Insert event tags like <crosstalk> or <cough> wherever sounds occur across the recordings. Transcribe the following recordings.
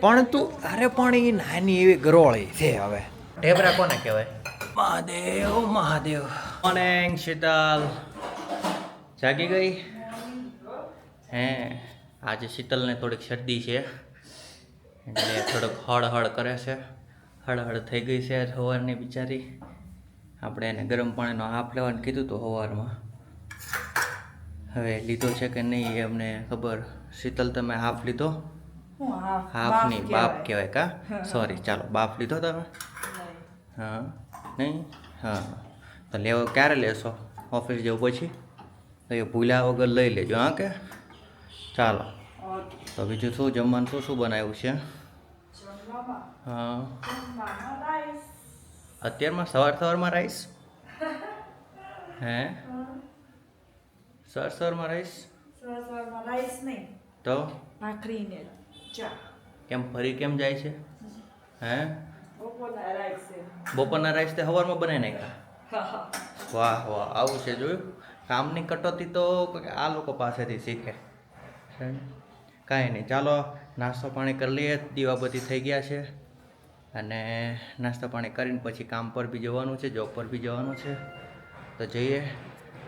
પણ તું અરે પણ એ નાની એવી ગરોળી છે હવે. ઢેબરા કોને કહેવાય? મહાદેવ મહાદેવ. મોર્નિંગ શીતલ. જાગી ગઈ? હે આજે શીતલને થોડીક શરદી છે. એટલે થોડુંક હળ હળ કરે છે. હળ હળ થઈ ગઈ છે સવારની બિચારી. આપણે એને ગરમ પાણીનો હાફ લેવાનું કીધું હતું સવારમાં હવે લીધો છે કે નહીં એ અમને ખબર. શીતલ તમે હાફ લીધો? હાફ નહીં બાપ કહેવાય. કા? <laughs> સોરી ચાલો બાપ લીધો તમે? હા નહીં? હા. તો લેવો ક્યારે લેશો? ઓફિસ જવું પછી? તો એ ભૂલ્યા વગર લઈ લેજો હા કે? ચાલો. તો બીજું શું જમવાનું શું શું બનાવ્યું છે? હા. અત્યારમાં સવાર સવારમાં રાઈસ <laughs> હે? સવાર સવારમાં રાઈસ રાઈસ નહીં. તો? ભાખરી ને કેમ ફરી કેમ જાય છે? હે? બપોરના રાઈસ બપોરના રાઈસ તે હવારમાં બનાવી નાખ્યા? વાહ વાહ આવું છે જોયું? કામની કટોતી તો આ લોકો પાસેથી શીખે. કાંઈ નહીં ચાલો નાસ્તો પાણી કરી લઈએ. દીવાબત્તી થઈ ગયા છે. અને નાસ્તો પાણી કરીને પછી કામ પર બી જવાનું છે જોબ પર બી જવાનું છે. તો જઈએ.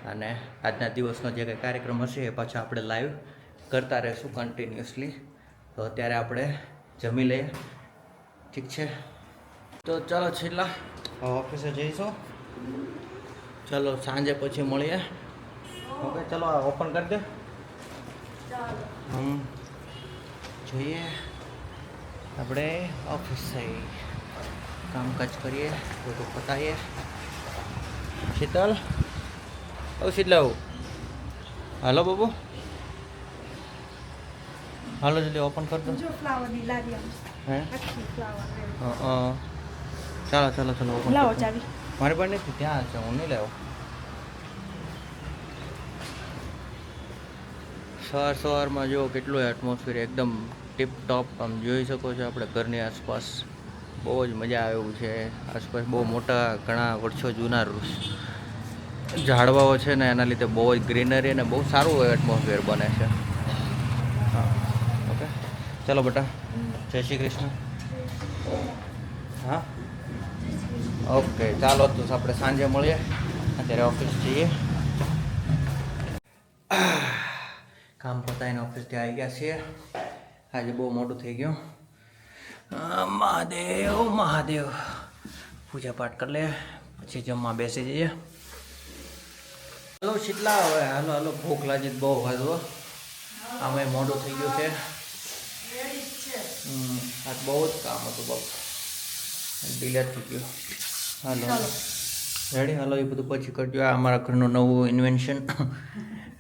અને આજના દિવસનો જે કંઈ કાર્યક્રમ હશે એ પાછા આપણે લાઈવ કરતા રહીશું કન્ટિન્યુઅસલી તો અત્યારે આપણે જમી લઈએ. ઠીક છે? તો ચાલો છેલ્લા. ઓફિસે જઈશું. ચાલો સાંજે પછી મળીએ. ઓકે ચલો ઓપન કરી દે. હમ. જોઈએ. આપણે ઓફિસ થઈ કામકાજ કરીએ બધું પતાવીએ. શીતલ. ઓ શીતલ હાલો બાબુ. હાલો જલ્દી ઓપન કર દો. જો ફ્લાવરની લાવી હે? આખી ફ્લાવર હા. ચાલો ચાલો ચાલો ઓપન લાવો ચાવી. મારી પાસે નથી ત્યાં છે હું નહીં લેવો. સવાર સવારમાં જો કેટલું એટમોસ્ફિયર એકદમ ટીપ ટોપ આમ જોઈ શકો છો આપણે ઘરની આસપાસ. બહુ જ મજા આવે એવું છે. આસપાસ બહુ મોટા ઘણા વર્ષો જૂના વૃક્ષ. ઝાડવાઓ છે ને એના લીધે બહુ જ ગ્રીનરી અને બહુ સારું એટમોસ્ફિયર બને છે. ચલો બેટા. જય શ્રી કૃષ્ણ. હા? ઓકે, ચાલો તો આપણે સાંજે મળીએ. અત્યારે ઓફિસ જઈએ. કામ પતાવીને ઓફિસથી આવી ગયા છીએ. આજે બહુ મોટું થઈ ગયું. મહાદેવ મહાદેવ. પૂજા પાઠ કરી લે, પછી જમવા બેસી જઈએ. હલો, શીતલા હવે. હાલો હાલો, ભૂખ લાગી બહુ હાલો આમાં મોડું થઈ ગયું છે. હમ, આજ બહુ જ કામ હતું બાપ. ડિલેટ થઈ ગયું. હાલો. રેડી હાલો એ બધું પછી કરજો. આ અમારા ઘરનું નવું ઇન્વેન્શન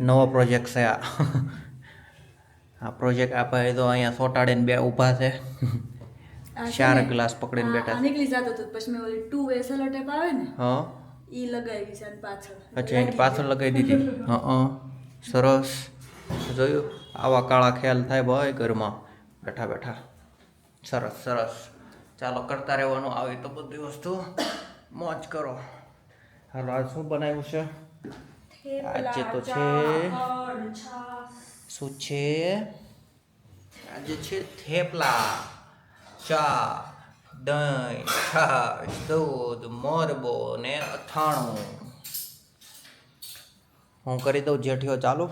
નવો પ્રોજેક્ટ છે આ. આ પ્રોજેક્ટ આપણે તો અહીંયા સોટાડીને બે ઊભા છે. ચાર ગ્લાસ પકડીને બેઠા નીકળી જતો તો પછી મેં ઓલી ટુ વે સેલો ટેપ આવે ને હા. ઈ લગાવી છે અને પાછળ. અચ્છા એની પાછળ લગાવી દીધી. હા સરસ. જોયું? આવા કાળા ખ્યાલ થાય ભાઈ ઘરમાં. બેઠા બેઠા. સરસ સરસ. ચાલો કરતા રહેવાનું આવી તો બધી વસ્તુ. મોજ કરો. હાલો આ શું બનાવ્યું છે? આજે તો છે. શું છે? આજે છે થેપલા ચા દહીં છાશ દૂધ મોરબો ને અથાણું. હું કરી દઉં જેઠીઓ ચાલુ.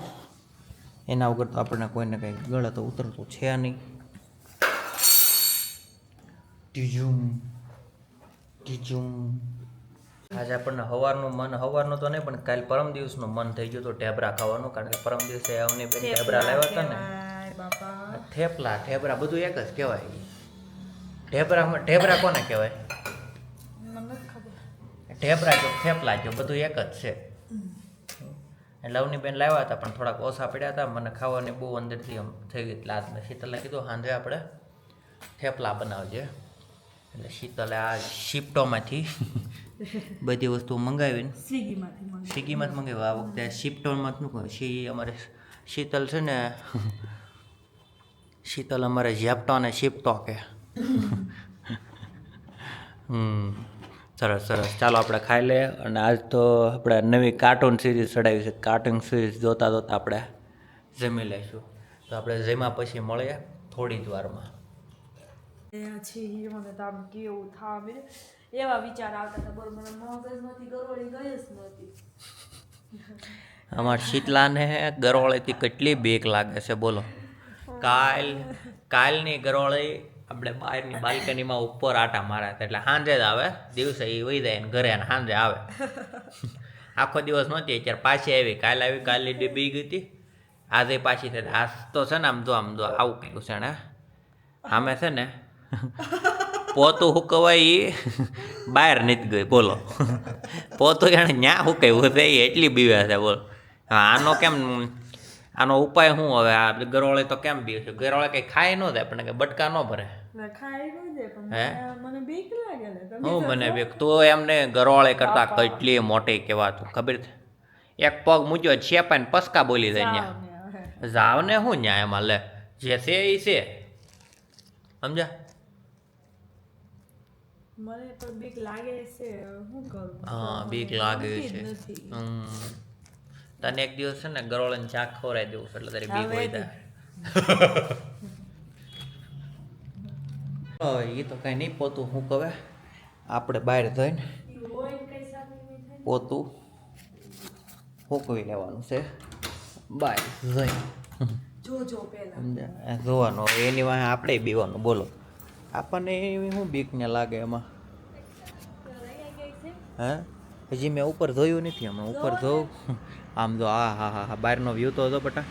એના વગર તો આપણને કોઈને કંઈ ગળે તો ઉતરતું છે નહીં. ટીજુમ ટીજુમ. આજે આપણને હવારનું મન હવારનું તો નહીં પણ કાલ પરમ દિવસનું મન થઈ ગયું તો ઢેબરા ખાવાનું કારણ કે પરમ દિવસે અવની બેન ઢેબરા લાવ્યા હતા ને. થેપલા ઢેબરા બધું એક જ કહેવાય. ઢેબરામાં ઢેબરા કોને કહેવાય? મને નથી ખબર. ઢેબરા જો થેપલા જો બધું એક જ છે. એટલે અવની બેન લાવ્યા હતા પણ થોડાક ઓછા પડ્યા હતા મને ખાવાની બહુ અંદરથી આમ થઈ ગઈ એટલે નથી મેં શીતલને કીધું સાંજે આપણે થેપલા બનાવજે. એટલે શીતલે આ શિફ્ટોમાંથી બધી વસ્તુ મંગાવીને સ્વિગીમાંથી મંગાવી. સ્વિગીમાં જ મંગાવ્યું આ વખતે મૂક્યું શી અમારે શીતલ છે ને શીતલ અમારે ઝેપટો અને શિફ્ટો કે હમ સરસ સરસ. ચાલો આપણે ખાઈ લઈએ. અને આજ તો આપણે નવી કાર્ટૂન સિરીઝ ચડાવી છે. કાર્ટૂન સિરીઝ જોતા જોતા આપણે જમી લઈશું. તો આપણે જમ્યા પછી મળીએ થોડી જ વારમાં. કેવું થાવ એવા વિચાર આવતા ગરોળી ગઈ શીતલાને ગરોળેથી કેટલી બીક લાગે છે, બોલો. કાલ, કાલની ગરોળી આપણે બહારની બાલ્કનીમાં ઉપર આટા માર્યા હતા એટલે સાંજે જ આવે. દિવસે એ વહી જાય ઘરે સાંજે આવે. આખો દિવસ નહોતી, અત્યારે પાછી આવી. કાલ આવી, કાલની ડૂબી ગઈ હતી. આજે પાછી થઈ આજ તો છે ને આમ જો આમ જો આવું કંઈક છે ને. આમે છે ને <laughs> પોતું હુકવાય એ બહાર નથી ગઈ બોલો. પોતું જાણે ન્યા હુકાયું છે એ એટલી બીવે છે બોલો. આનો કેમ આનો ઉપાય શું હવે? આ ગરોળે તો કેમ બીવે છે? ગરોળે કંઈ ખાય ન જાય પણ કે બટકા ન ભરે. હે? મને- બીક તો એમને ગરોળે કરતા કેટલી મોટી કહેવાતું ખબર છે? એક પગ મૂક્યો છેપાઈને પસકા બોલી જાય ન્યા. જાવ ને શું ન્યા એમાં લે. જે છે એ છે. સમજ્યા? મને તો બીક લાગે છે શું કરું હા બીક લાગે છે. તને એક દિવસ છે ને ગરોળન ચાક ખવરાઈ દેવું એટલે તારી બીક હોય જાય એ તો કઈ નહીં પોતું હું કવે આપણે બહાર જઈને. પોતું હુકવી લેવાનું છે બાય જઈ જોજો જોવાનું એની વાંહે આપણે બીવાનું બોલો આપણને એવી શું બીક ને લાગે એમાં? હે? હજી મેં ઉપર જોયું નથી હમણાં ઉપર જોઉં. આમ જો આ હા હા હા બહારનો વ્યૂ તો હતો બટા.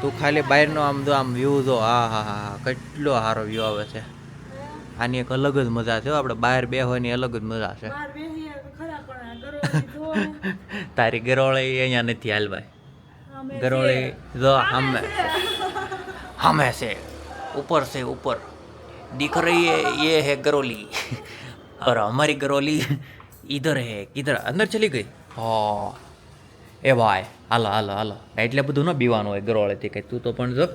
તું ખાલી બહારનો આમ જો આમ વ્યૂ જો. આ હા હા હા કેટલો સારો વ્યૂ આવે છે. આની એક અલગ જ મજા છે હો. આપણે બહાર બે હોયની અલગ જ મજા છે. <laughs> તારી ગરોળી અહીંયા નથી હાલ ભાઈ. ગરોળી જો હમે હમે છે. ઉપર છે ઉપર दिख रही है ये है गरोली और हमारी गरोली इधर है किधर अंदर चली गई હા એ ભાઈ હાલો હાલો હાલો એટલે બધું ન બીવાનું હોય ગરોળેથી કઈ તું તો પણ જો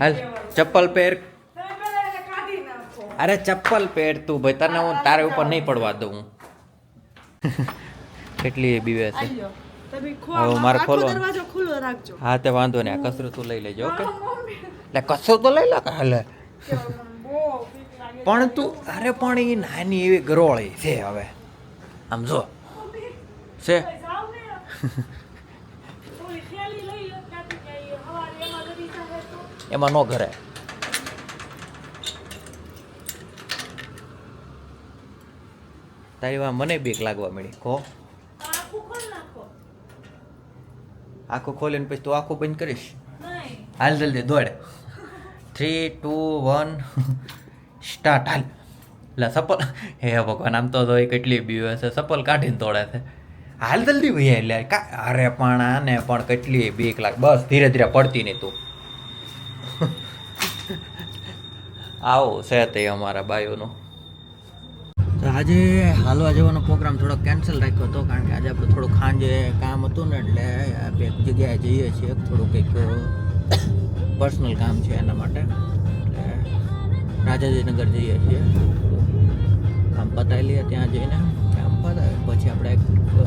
હાલ ચપ્પલ પહેર તમે પેલા એને કાઢી નાખો અરે ચપ્પલ પહેર તું ભાઈ તને હું તારે ઉપર નહીં પડવા દઉં <laughs> કેટલી બીવે છે આલ્યો તમે ખો હવે મારે આખો ખોલવાનું. દરવાજો ખુલ્લો રાખજો હા તે વાંધો નહીં આ કસરું તું લઈ લેજો ઓકે હા, મમ્મી. એટલે કશો તો લઈ લે હાલે કે લાગે પણ તું અરે પણ એ નાની એવી ગરોળી છે હવે. આમ જો. છે? એમાં ન ઘરે. તારી વાત મને બીક લાગવા મળી કહો આખું ખોલ નાખો આખું ખોલીને પછી તું આખું બંધ કરીશ? હાલ જલ્દી દોડ. થ્રી ટુ વન સ્ટાર્ટ હાલ. એટલે સપલ. હે ભગવાન, આમ તો એ કેટલી બીવે છે સપલ કાઢીને તોડે છે. હાલ જલ્દી ભાઈ એટલે કા અરે, પણ આને પણ કેટલી બીક લાગે બસ, ધીરે ધીરે પડતી નહીં તું. <laughs> આવું છે તે અમારા બાયોનો. આજે હાલવા જવાનો પ્રોગ્રામ થોડો કેન્સલ રાખ્યો હતો, કારણ કે આજે આપણે થોડું ખાંજે કામ હતું ને, એટલે એક જગ્યાએ જઈએ છીએ, થોડું કંઈક પર્સનલ કામ છે એના માટે. રાજાજીનગર જઈએ છીએ. કામ પતાવી લઈએ ત્યાં જઈને. કામ પતાવે પછી આપણે એક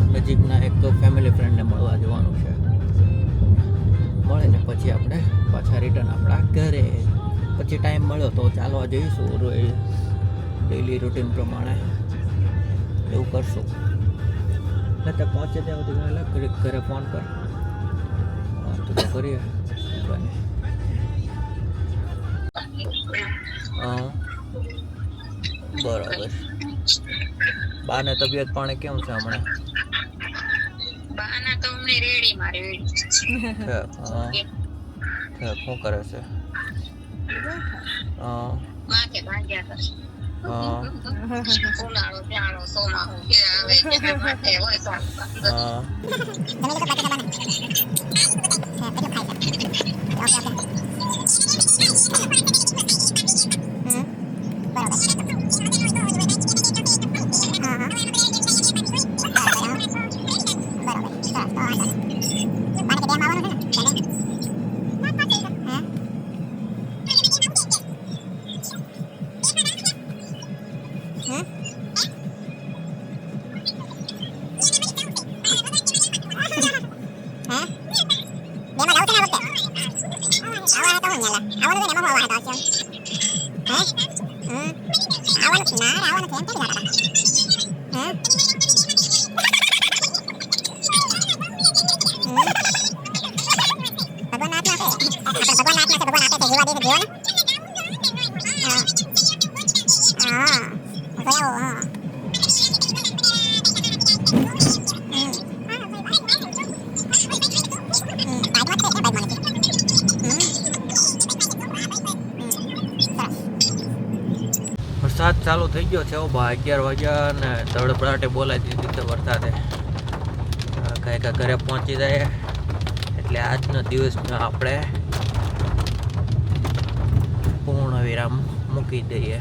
નજીકના એક ફેમિલી ફ્રેન્ડને મળવા જવાનું છે. મળીને પછી આપણે પાછા રિટર્ન આપણા ઘરે. પછી ટાઈમ મળ્યો તો ચાલવા જઈશું રોજ ડેલી રૂટીન પ્રમાણે. એવું કરશું. એટલે પહોંચે ત્યાં સુધી ઘરે ફોન કર. તો કરીએ. બને બરાબર. બાને તબિયત પાણી કેમ છે હમણાં? બાના તો અમને રેડી માં રેડી છે શું કરે છે? હા. માથે ભાંગ્યા કરશે હા. I wanna do an. વરસાદ ચાલુ થઈ ગયો છે બા, અગિયાર વાગ્યા ને તડબડાટે બોલાવી દીધી છે વરસાદે. કાંઈ કાંઈ ઘરે પહોંચી જાય. એટલે આજનો દિવસ આપણે પૂર્ણ વિરામ મૂકી દઈએ.